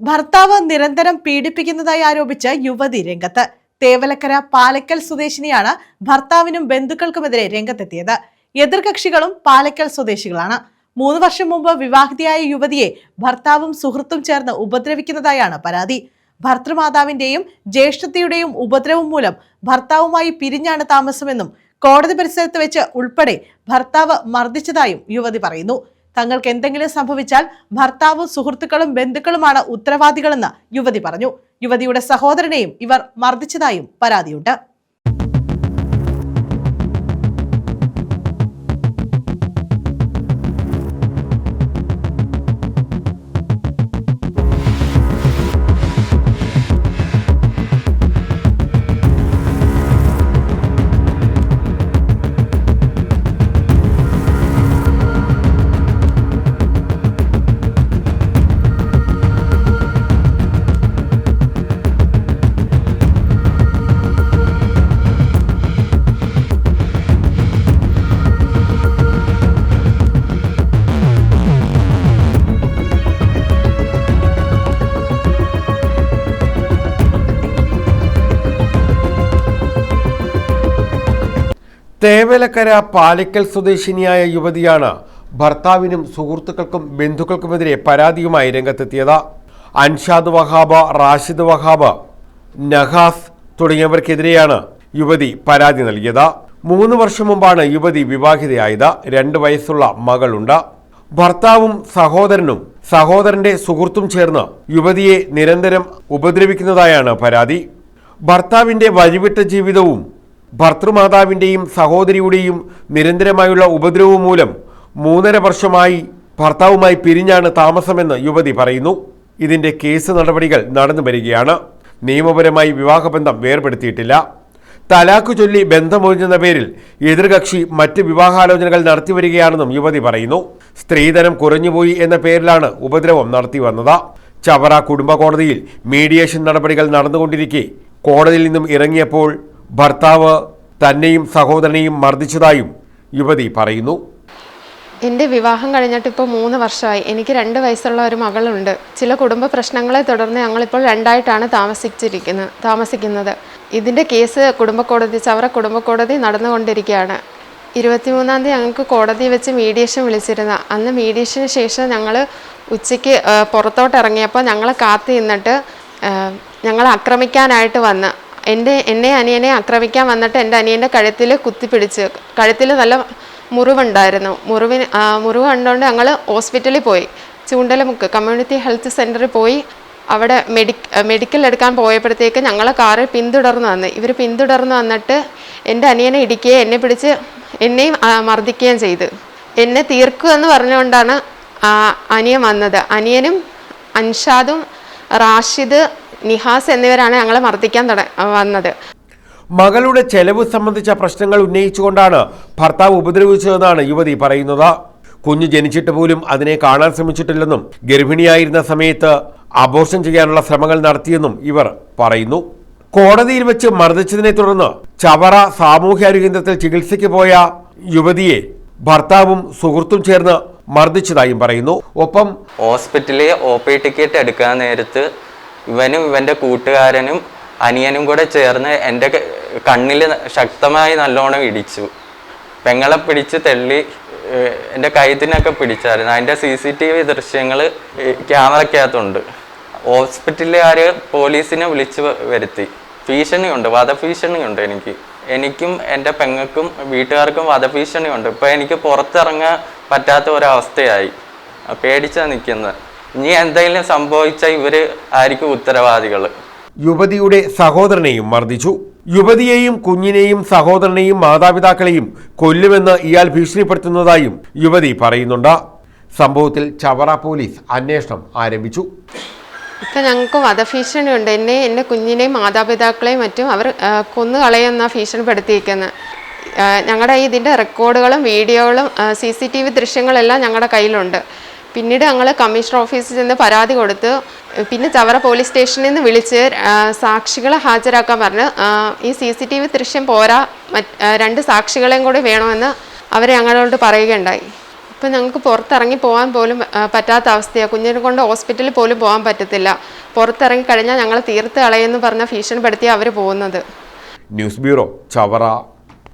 ഭർത്താവ് നിരന്തരം പീഡിപ്പിക്കുന്നതായി ആരോപിച്ച് യുവതി രംഗത്ത്. തേവലക്കര പാലക്കൽ സ്വദേശിനിയാണ് ഭർത്താവിനും ബന്ധുക്കൾക്കുമെതിരെ രംഗത്തെത്തിയത്. എതിർകക്ഷികളും പാലക്കൽ സ്വദേശികളാണ്. മൂന്ന് വർഷം മുമ്പ് വിവാഹിതയായ യുവതിയെ ഭർത്താവും സുഹൃത്തും ചേർന്ന് ഉപദ്രവിക്കുന്നതായാണ് പരാതി. ഭർത്തൃമാതാവിന്റെയും ജ്യേഷ്ഠത്തിയുടെയും ഉപദ്രവം മൂലം ഭർത്താവുമായി പിരിഞ്ഞാണ് താമസമെന്നും കോടതി പരിസരത്ത് വെച്ച് ഉൾപ്പെടെ ഭർത്താവ് മർദ്ദിച്ചതായും യുവതി പറയുന്നു. തങ്ങൾക്ക് എന്തെങ്കിലും സംഭവിച്ചാൽ ഭർത്താവും സുഹൃത്തുക്കളും ബന്ധുക്കളുമാണ് ഉത്തരവാദികളെന്ന് യുവതി പറഞ്ഞു. യുവതിയുടെ സഹോദരനെയും ഇവർ മർദ്ദിച്ചതായും പരാതിയുണ്ട്. തേവലക്കര പാലിക്കൽ സ്വദേശിനിയായ യുവതിയാണ് ഭർത്താവിനും സുഹൃത്തുക്കൾക്കും ബന്ധുക്കൾക്കുമെതിരെ പരാതിയുമായി രംഗത്തെത്തിയത്. അൻഷാദ് വഹാബ റാഷിദ് വഹാബ് നഹാസ് തുടങ്ങിയവർക്കെതിരെയാണ് യുവതി പരാതി നൽകിയത്. മൂന്ന് വർഷം മുമ്പാണ് യുവതി വിവാഹിതയായത്. രണ്ട് വയസ്സുള്ള മകളുണ്ട്. ഭർത്താവും സഹോദരനും സഹോദരന്റെ സുഹൃത്തും ചേർന്ന് യുവതിയെ നിരന്തരം ഉപദ്രവിക്കുന്നതായാണ് പരാതി. ഭർത്താവിന്റെ വഴിവിട്ട ജീവിതവും ഭർത്തൃമാതാവിന്റെയും സഹോദരിയുടെയും നിരന്തരമായുള്ള ഉപദ്രവം മൂലം മൂന്നര വർഷമായി ഭർത്താവുമായി പിരിഞ്ഞാണ് താമസമെന്ന് യുവതി പറയുന്നു. ഇതിന്റെ കേസ് നടപടികൾ നടന്നു വരികയാണ്. നിയമപരമായി വിവാഹബന്ധം വേർപെടുത്തിയിട്ടില്ല. തലാഖ് ചൊല്ലി ബന്ധമൊഴിഞ്ഞെന്ന പേരിൽ എതിർകക്ഷി മറ്റ് വിവാഹാലോചനകൾ നടത്തിവരികയാണെന്നും യുവതി പറയുന്നു. സ്ത്രീധനം കുറഞ്ഞുപോയി എന്ന പേരിലാണ് ഉപദ്രവം നടത്തി വന്നത്. ചവറ കുടുംബ കോടതിയിൽ മീഡിയേഷൻ നടപടികൾ നടന്നുകൊണ്ടിരിക്കെ കോടതിയിൽ നിന്നും ഇറങ്ങിയപ്പോൾ ഭർത്താവ് തന്നെയും സഹോദരനെയും മർദ്ദിച്ചതായും യുവതി പറയുന്നു. എന്റെ വിവാഹം കഴിഞ്ഞിട്ട് ഇപ്പോൾ മൂന്ന് വർഷമായി. എനിക്ക് രണ്ട് വയസ്സുള്ള ഒരു മകളുണ്ട്. ചില കുടുംബ പ്രശ്നങ്ങളെ തുടർന്ന് ഞങ്ങളിപ്പോൾ രണ്ടായിട്ടാണ് താമസിച്ചിരിക്കുന്നത് താമസിക്കുന്നത്. ഇതിന്റെ കേസ് കുടുംബ കോടതി ചവറ കുടുംബ കോടതി നടന്നുകൊണ്ടിരിക്കുകയാണ്. ഇരുപത്തിമൂന്നാം തീയതി ഞങ്ങൾക്ക് കോടതി വെച്ച് മീഡിയേഷൻ വിളിച്ചിരുന്ന. അന്ന് മീഡിയേഷന് ശേഷം ഞങ്ങൾ ഉച്ചയ്ക്ക് പുറത്തോട്ട് ഇറങ്ങിയപ്പോൾ ഞങ്ങളെ കാത്തു നിന്നിട്ട് ഞങ്ങളെ ആക്രമിക്കാനായിട്ട് വന്ന്. എന്റെ എന്നെ അനിയനെ ആക്രമിക്കാൻ വന്നിട്ട് എന്റെ അനിയന്റെ കഴുത്തിൽ കുത്തിപ്പിടിച്ച് കഴുത്തിൽ നല്ല മുറിവുണ്ടായിരുന്നു. മുറിവിന് മുറിവ് കണ്ടുകൊണ്ട് ഞങ്ങൾ ഹോസ്പിറ്റലിൽ പോയി. ചൂണ്ടലമുക്ക് കമ്മ്യൂണിറ്റി ഹെൽത്ത് സെന്ററിൽ പോയി. അവിടെ മെഡി മെഡിക്കൽ എടുക്കാൻ പോയപ്പോഴത്തേക്ക് ഞങ്ങളെ കാറിൽ പിന്തുടർന്ന് വന്ന്. ഇവർ പിന്തുടർന്ന് വന്നിട്ട് എന്റെ അനിയനെ ഇടിക്കുകയും എന്നെ പിടിച്ച് എന്നെയും മർദ്ദിക്കുകയും ചെയ്തു. എന്നെ തീർക്കുമെന്ന് പറഞ്ഞുകൊണ്ടാണ് അനിയൻ വന്നത്. അനിയനും അൻഷാദും റാഷിദ് നിഹാസ് എന്നിവരാണ് ഞങ്ങളെ മർദ്ദിക്കാൻ വന്നത്. മകളുടെ ചെലവ് സംബന്ധിച്ച പ്രശ്നങ്ങൾ ഉന്നയിച്ചുകൊണ്ടാണ് ഭർത്താവ് ഉപദ്രവിച്ചതെന്നാണ് യുവതി പറയുന്നത്. കുഞ്ഞു ജനിച്ചിട്ട് പോലും അതിനെ കാണാൻ ശ്രമിച്ചിട്ടില്ലെന്നും ഗർഭിണിയായിരുന്ന സമയത്ത് അബോർഷൻ ചെയ്യാനുള്ള ശ്രമങ്ങൾ നടത്തിയെന്നും ഇവർ പറയുന്നു. കോടതിയിൽ വെച്ച് മർദ്ദിച്ചതിനെ തുടർന്ന് ചവറ സാമൂഹ്യാരോഗ്യ കേന്ദ്രത്തിൽ ചികിത്സയ്ക്ക് പോയ യുവതിയെ ഭർത്താവും സുഹൃത്തും ചേർന്ന് മർദ്ദിച്ചതായും പറയുന്നു. ഒപ്പം ഹോസ്പിറ്റലിൽ ഒ പി ടിക്കറ്റ് എടുക്കാൻ നേരത്ത് ഇവനും ഇവന്റെ കൂട്ടുകാരനും അനിയനും കൂടെ ചേർന്ന് എന്റെ കണ്ണിൽ ശക്തമായി നല്ലോണം ഇടിച്ചു. പെങ്ങളെ പിടിച്ച് തള്ളി എന്റെ കൈത്തിനൊക്കെ പിടിച്ചായിരുന്നു. അതിന്റെ സി സി ടി വി ദൃശ്യങ്ങൾ ക്യാമറയ്ക്കകത്തുണ്ട് ഹോസ്പിറ്റലുകാർ പോലീസിനെ വിളിച്ച് വരുത്തി. ഭീഷണിയുണ്ട് വധഭീഷണിയുണ്ട് എനിക്ക്. എനിക്കും എന്റെ പെങ്ങൾക്കും വീട്ടുകാർക്കും വധഭീഷണിയുണ്ട്. ഇപ്പോൾ എനിക്ക് പുറത്തിറങ്ങാൻ പറ്റാത്ത ഒരവസ്ഥയായി. പേടിച്ചാണ് നിൽക്കുന്നത് ഇനി എന്തെങ്കിലും സംഭവിച്ച ഇവർ ആയിരിക്കും ഉത്തരവാദികൾ യുവതിയുടെ സഹോദരനെയും മർദ്ദിച്ചു. യുവതിയെയും കുഞ്ഞിനെയും സഹോദരനെയും മാതാപിതാക്കളെയും കൊല്ലുമെന്ന് ഇയാൾ ഭീഷണിപ്പെടുത്തുന്നതായും യുവതി പറയുന്നുണ്ട്. സംഭവത്തിൽ ചവറ പോലീസ് അന്വേഷണം ആരംഭിച്ചു. ഇപ്പം ഞങ്ങൾക്ക് വധഭീഷണിയുണ്ട്. എന്നെ എന്റെ കുഞ്ഞിനെയും മാതാപിതാക്കളെയും മറ്റും അവർ കൊന്നു കളയുന്ന ഭീഷണിപ്പെടുത്തിയിരിക്കുന്നത് ഞങ്ങളുടെ ഇതിന്റെ റെക്കോർഡുകളും വീഡിയോകളും സി സി ടി വി ദൃശ്യങ്ങളെല്ലാം ഞങ്ങളുടെ കയ്യിലുണ്ട്. പിന്നീട് ഞങ്ങൾ കമ്മീഷണർ ഓഫീസിൽ നിന്ന് പരാതി കൊടുത്ത് പിന്നെ ചവറ പോലീസ് സ്റ്റേഷനിൽ നിന്ന് വിളിച്ച് സാക്ഷികളെ ഹാജരാക്കാൻ പറഞ്ഞ് ഈ സി സി ടി വി ദൃശ്യം പോരാ രണ്ട് സാക്ഷികളെയും കൂടി വേണമെന്ന് അവരെ ഞങ്ങളോട് പറയുകയുണ്ടായി. ഇപ്പം ഞങ്ങൾക്ക് പുറത്തിറങ്ങി പോകാൻ പോലും പറ്റാത്ത അവസ്ഥയാണ് കുഞ്ഞിനെ കൊണ്ട് ഹോസ്പിറ്റലിൽ പോലും പോകാൻ പറ്റത്തില്ല. പുറത്തിറങ്ങി കഴിഞ്ഞാൽ ഞങ്ങൾ തീർത്ത് കളയെന്ന് പറഞ്ഞ ഭീഷണിപ്പെടുത്തിയാണ് അവർ പോകുന്നത്. News bureau Chavara.